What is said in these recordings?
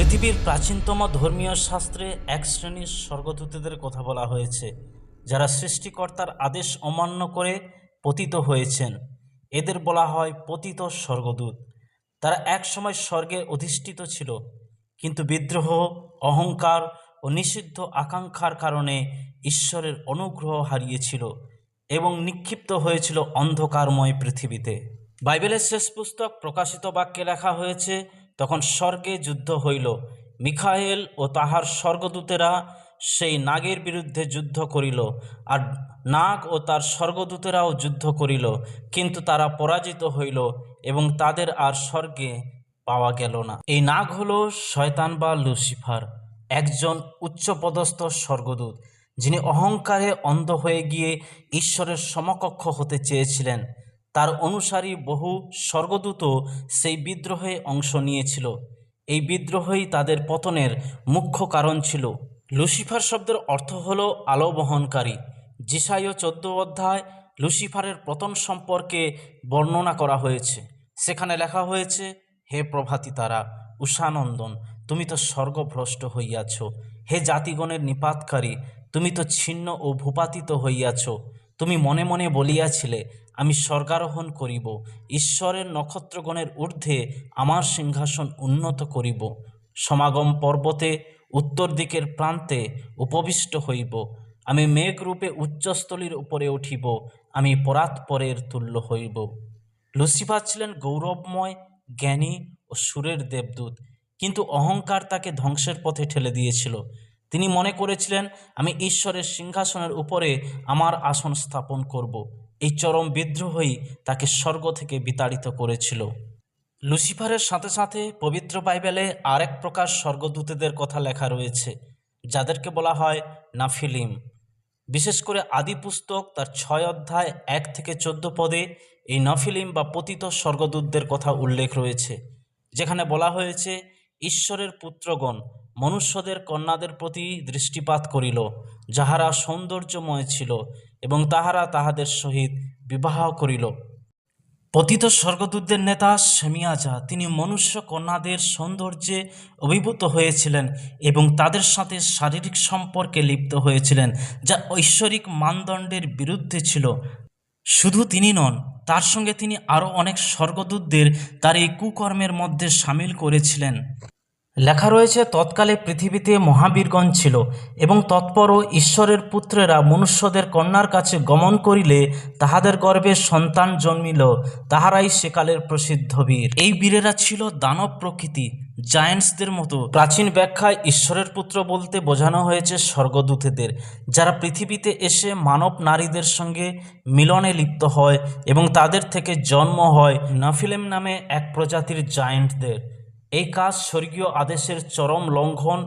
পৃথিবীর প্রাচীনতম ধর্মীয় শাস্ত্রে এক শ্রেণির স্বর্গদূতদের কথা বলা হয়েছে, যারা সৃষ্টিকর্তার আদেশ অমান্য করে পতিত হয়েছেন। এদের বলা হয় পতিত স্বর্গদূত। তারা একসময় স্বর্গে অধিষ্ঠিত ছিল, কিন্তু বিদ্রোহ, অহংকার ও নিষিদ্ধ আকাঙ্ক্ষার কারণে ঈশ্বরের অনুগ্রহ হারিয়েছিল এবং নিক্ষিপ্ত হয়েছিল অন্ধকারময় পৃথিবীতে। বাইবেলের শেষ পুস্তক প্রকাশিত বাক্যে লেখা হয়েছে তখন স্বর্গে যুদ্ধ হইল। মিখায়েল ও তাহার স্বর্গদূতেরা সেই নাগের বিরুদ্ধে যুদ্ধ করিল আর নাগ ও তার স্বর্গদূতেরাও যুদ্ধ করিল, কিন্তু তারা পরাজিত হইল এবং তাদের আর স্বর্গে পাওয়া গেল না। এই নাগ হলো শয়তান বা লুসিফার, একজন উচ্চপদস্থ স্বর্গদূত, যিনি অহংকারে অন্ধ হয়ে গিয়ে ঈশ্বরের সমকক্ষ হতে চেয়েছিলেন। তার অনুসারী বহু স্বর্গদূতও সেই বিদ্রোহে অংশ নিয়েছিল। এই বিদ্রোহই তাদের পতনের মুখ্য কারণ ছিল। লুসিফার শব্দের অর্থ হলো আলো বহনকারী জিসাইও চোদ্দ অধ্যায় লুসিফারের পতন সম্পর্কে বর্ণনা করা হয়েছে। সেখানে লেখা হয়েছে, হে প্রভাতী তারা উষানন্দন, তুমি তো স্বর্গভ্রষ্ট হইয়াছ। হে জাতিগণের নিপাতকারী, তুমি তো ছিন্ন ও ভূপাতিত হইয়াছ। তুমি মনে মনে বলিয়াছিলে, আমি স্বর্গারোহণ করিব। ঈশ্বরের নক্ষত্রগণের ঊর্ধ্বে আমার সিংহাসন উন্নত করিব। সমাগম পর্বতে উত্তর দিকের প্রান্তে উপবিষ্ট হইব। আমি মেঘরূপে উচ্চস্থলীর উপরে উঠিব। আমি পরাৎপরের তুল্য হইব। লুসিফার ছিলেন গৌরবময়, জ্ঞানী ও সুরের দেবদূত। কিন্তু অহংকার তাকে ধ্বংসের পথে ঠেলে দিয়েছিল। তিনি মনে করেছিলেন, আমি ঈশ্বরের সিংহাসনের উপরে আমার আসন স্থাপন করব। এই চরম বিদ্রোহই তাকে স্বর্গ থেকে বিতাড়িত করেছিল। লুসিফারের সাথে সাথে পবিত্র বাইবেলে আরেক প্রকার স্বর্গদূতেদের কথা লেখা রয়েছে, যাদেরকে বলা হয় নাফিলিম। বিশেষ করে আদি পুস্তক তার ছয় অধ্যায় এক থেকে চোদ্দ পদে এই নফিলিম বা পতিত স্বর্গদূতদের কথা উল্লেখ রয়েছে, যেখানে বলা হয়েছে, ঈশ্বরের পুত্রগণ মনুষ্যদের কন্যাদের প্রতি দৃষ্টিপাত করিল, যাহারা সৌন্দর্যময় ছিল এবং তাহারা তাহাদের সহিত বিবাহ করিল। পতিত স্বর্গদূতদের নেতা সেমিয়াজা, তিনি মনুষ্য কন্যাদের সৌন্দর্যে অভিভূত হয়েছিলেন এবং তাদের সাথে শারীরিক সম্পর্কে লিপ্ত হয়েছিলেন, যা ঐশ্বরিক মানদণ্ডের বিরুদ্ধে ছিল। শুধু তিনি নন, তার সঙ্গে তিনি আরও অনেক স্বর্গদূতদের তার এই কুকর্মের মধ্যে সামিল করেছিলেন। লেখা রয়েছে, তৎকালে পৃথিবীতে মহাবীরগণ ছিল এবং তৎপরও ঈশ্বরের পুত্রেরা মনুষ্যদের কন্যার কাছে গমন করিলে তাহাদের গর্ভে সন্তান জন্মিল, তাহারাই সেকালের প্রসিদ্ধ বীর। এই বীরেরা ছিল দানব প্রকৃতি, জায়েন্টসদের মতো। প্রাচীন ব্যাখ্যায় ঈশ্বরের পুত্র বলতে বোঝানো হয়েছে স্বর্গদূতেদের, যারা পৃথিবীতে এসে মানব নারীদের সঙ্গে মিলনে লিপ্ত হয় এবং তাদের থেকে জন্ম হয় নাফিলেম নামে এক প্রজাতির জায়েন্টদের। এই কাজ স্বর্গীয় আদেশের চরম লঙ্ঘন,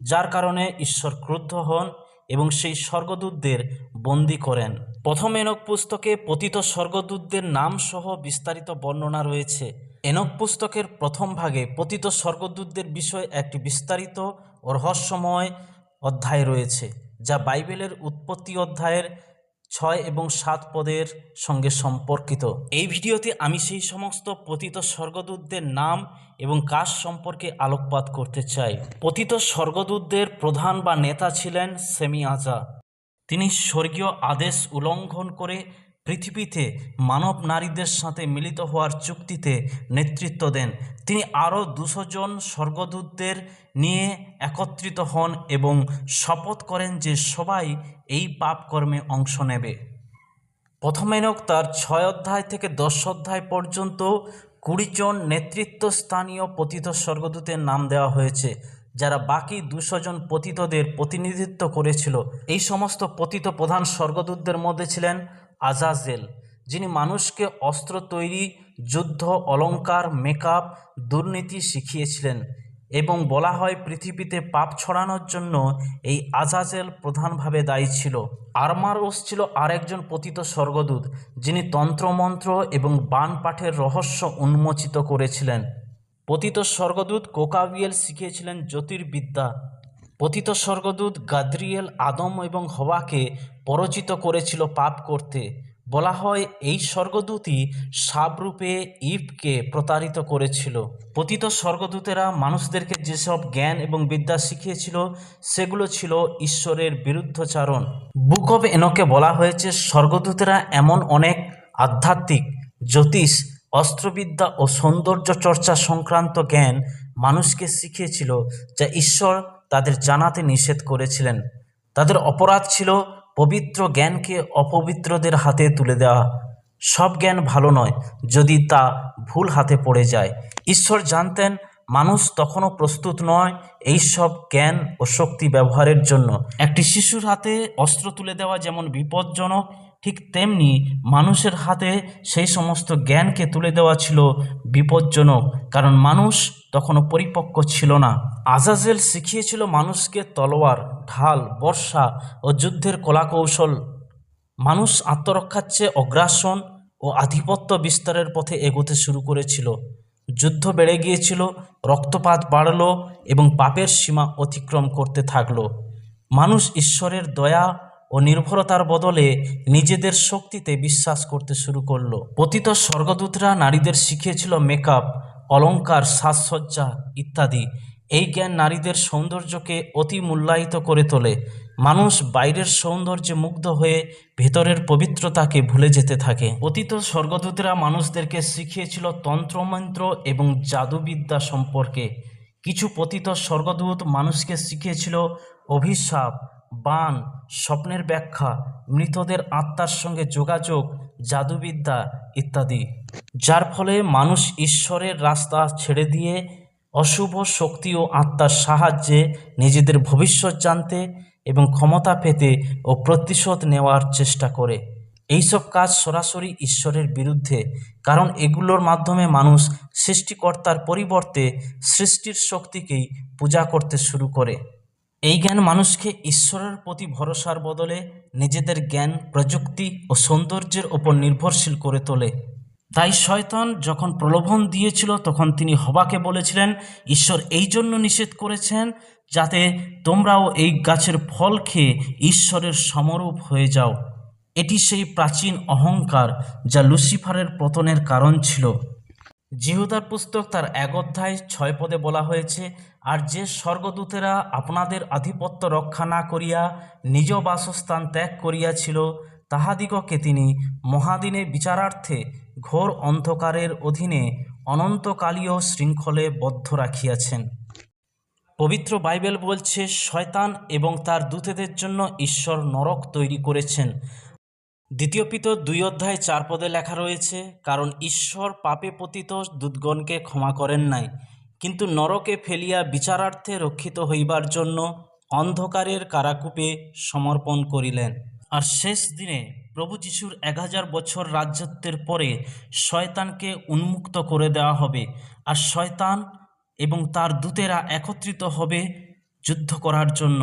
যার কারণে ঈশ্বর ক্রুদ্ধ হন এবং সেই স্বর্গদূতদের বন্দি করেন। প্রথম এনক পুস্তকে পতিত স্বর্গদূতদের নাম সহ বিস্তারিত বর্ণনা রয়েছে। এনক পুস্তকের প্রথম ভাগে পতিত স্বর্গদূতদের বিষয়ে একটি বিস্তারিত ও রহস্যময় অধ্যায় রয়েছে, যা বাইবেলের উৎপত্তি অধ্যায়ের ছয় এবং সাত পদের সঙ্গে সম্পর্কিত। এই ভিডিওতে আমি সেই সমস্ত পতিত স্বর্গদূতদের নাম এবং কাজ সম্পর্কে আলোকপাত করতে চাই। পতিত স্বর্গদূতদের প্রধান বা নেতা ছিলেন সেমিয়াজা। তিনি স্বর্গীয় আদেশ উল্লঙ্ঘন করে পৃথিবীতে মানব নারীদের সাথে মিলিত হওয়ার চুক্তিতে নেতৃত্ব দেন। তিনি আরও দুশো জন স্বর্গদূতদের নিয়ে একত্রিত হন এবং শপথ করেন যে সবাই এই পাপকর্মে অংশ নেবে। প্রথম এনক তার ছয় অধ্যায় থেকে দশ অধ্যায় পর্যন্ত কুড়ি জন নেতৃত্বস্থানীয় পতিত স্বর্গদূতের নাম দেওয়া হয়েছে, যারা বাকি দুশো জন পতিতদের প্রতিনিধিত্ব করেছিল। এই সমস্ত পতিত প্রধান স্বর্গদূতদের মধ্যে ছিলেন আজাজেল, যিনি মানুষকে অস্ত্র তৈরি, যুদ্ধ, অলঙ্কার, মেকআপ, দুর্নীতি শিখিয়েছিলেন এবং বলা হয় পৃথিবীতে পাপ ছড়ানোর জন্য এই আজাজেল প্রধানভাবে দায়ী ছিল। আরমারোস ছিল আরেকজন পতিত স্বর্গদূত, যিনি তন্ত্রমন্ত্র এবং বান পাঠের রহস্য উন্মোচিত করেছিলেন। পতিত স্বর্গদূত কোকাবিয়েল শিখিয়েছিলেন জ্যোতির্বিদ্যা। পতিত স্বর্গদূত গাদ্রিয়েল আদম এবং হওয়াকে পরচিত করেছিল পাপ করতে। বলা হয়, এই স্বর্গদূতই সাবরূপে ইবকে প্রতারিত করেছিল। পতিত স্বর্গদূতেরা মানুষদেরকে যেসব জ্ঞান এবং বিদ্যা শিখিয়েছিল, সেগুলো ছিল ঈশ্বরের বিরুদ্ধচারণ। বুক অব এনকে বলা হয়েছে, স্বর্গদূতেরা এমন অনেক আধ্যাত্মিক, জ্যোতিষ, অস্ত্রবিদ্যা ও সৌন্দর্য চর্চা সংক্রান্ত জ্ঞান মানুষকে শিখিয়েছিল, যা ঈশ্বর তাদের জানাতে নিষেধ করেছিলেন। তাদের অপরাধ ছিল পবিত্র জ্ঞানকে অপবিত্রদের হাতে তুলে দেওয়া। সব জ্ঞান ভালো নয়, যদি তা ভুল হাতে পড়ে যায়। ঈশ্বর জানতেন, মানুষ তখনও প্রস্তুত নয় এই সব জ্ঞান ও শক্তি ব্যবহারের জন্য। একটি শিশুর হাতে অস্ত্র তুলে দেওয়া যেমন বিপজ্জনক ঠিক তেমনি মানুষের হাতে সেই সমস্ত জ্ঞানকে তুলে দেওয়া ছিল বিপজ্জনক, কারণ মানুষ তখনও পরিপক্ক ছিল না। আজাজেল শিখিয়েছিল মানুষকে তলোয়ার, ঢাল, বর্ষা ও যুদ্ধের কলাকৌশল। মানুষ আত্মরক্ষার চেয়ে অগ্রাসন ও আধিপত্য বিস্তারের পথে এগোতে শুরু করেছিল। যুদ্ধ বেড়ে গিয়েছিল, রক্তপাত বাড়ল এবং পাপের সীমা অতিক্রম করতে থাকল। মানুষ ঈশ্বরের দয়া ও নির্ভরতার বদলে নিজেদের শক্তিতে বিশ্বাস করতে শুরু করল। পতিত স্বর্গদূতরা নারীদের শিখিয়েছিল মেকআপ, অলংকার, সাজসজ্জা ইত্যাদি। এই জ্ঞান নারীদের সৌন্দর্যকে অতি মূল্যায়িত করে তোলে। মানুষ বাইরের সৌন্দর্যে মুগ্ধ হয়ে ভেতরের পবিত্রতাকে ভুলে যেতে থাকে। অতীত স্বর্গদূতরা মানুষদেরকে শিখিয়েছিল তন্ত্রমন্ত্র এবং জাদুবিদ্যা সম্পর্কে। কিছু পতিত স্বর্গদূত মানুষকে শিখিয়েছিল অভিশাপ বান, স্বপ্নের ব্যাখ্যা, মৃতদের আত্মার সঙ্গে যোগাযোগ, জাদুবিদ্যা ইত্যাদি। যার ফলে মানুষ ঈশ্বরের রাস্তা ছেড়ে দিয়ে অশুভ শক্তি ও আত্মার সাহায্যে নিজেদের ভবিষ্যৎ জানতে এবং ক্ষমতা পেতে ও প্রতিশোধ নেওয়ার চেষ্টা করে। এইসব কাজ সরাসরি ঈশ্বরের বিরুদ্ধে, কারণ এগুলোর মাধ্যমে মানুষ সৃষ্টিকর্তার পরিবর্তে সৃষ্টির শক্তিকেই পূজা করতে শুরু করে। এই জ্ঞান মানুষকে ঈশ্বরের প্রতি ভরসার বদলে নিজেদের জ্ঞান, প্রযুক্তি ও সৌন্দর্যের ওপর নির্ভরশীল করে তোলে। তাই শয়তান যখন প্রলোভন দিয়েছিল, তখন তিনি হবাকে বলেছিলেন, ঈশ্বর এই জন্য নিষেধ করেছেন যাতে তোমরাও এই গাছের ফল খেয়ে ঈশ্বরের সমরূপ হয়ে যাও। এটি সেই প্রাচীন অহংকার যা লুসিফারের পতনের কারণ ছিল। জিহুদার পুস্তক তার এক অধ্যায় ছয় পদে বলা হয়েছে, আর যে স্বর্গদূতেরা আপনাদের আধিপত্য রক্ষা না করিয়া নিজ বাসস্থান ত্যাগ করিয়াছিল, তাহাদিগকে তিনি মহাদিনে বিচারার্থে ঘোর অন্ধকারের অধীনে অনন্তকালীয় শৃঙ্খলে বদ্ধ রাখিয়াছেন। পবিত্র বাইবেল বলছে, শয়তান এবং তার দূতেদের জন্য ঈশ্বর নরক তৈরি করেছেন। দ্বিতীয় পিত দুই অধ্যায় চার পদে লেখা রয়েছে, কারণ ঈশ্বর পাপে পতিত দুধগণকে ক্ষমা করেন নাই, কিন্তু নরকে ফেলিয়া বিচারার্থে রক্ষিত হইবার জন্য অন্ধকারের কারাকূপে সমর্পণ করিলেন। আর শেষ দিনে প্রভু যিশুর এক হাজার বছর রাজ্যত্বের পরে শয়তানকে উন্মুক্ত করে দেওয়া হবে, আর শয়তান এবং তার দূতেরা একত্রিত হবে যুদ্ধ করার জন্য।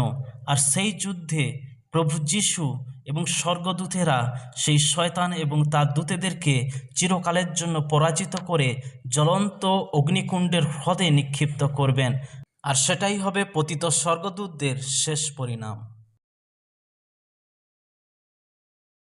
আর সেই যুদ্ধে প্রভু যিশু এবং স্বর্গদূতেরা সেই শয়তান এবং তার দূতেদেরকে চিরকালের জন্য পরাজিত করে জ্বলন্ত অগ্নিকুণ্ডের হ্রদে নিক্ষিপ্ত করবেন। আর সেটাই হবে পতিত স্বর্গদূতদের শেষ পরিণাম।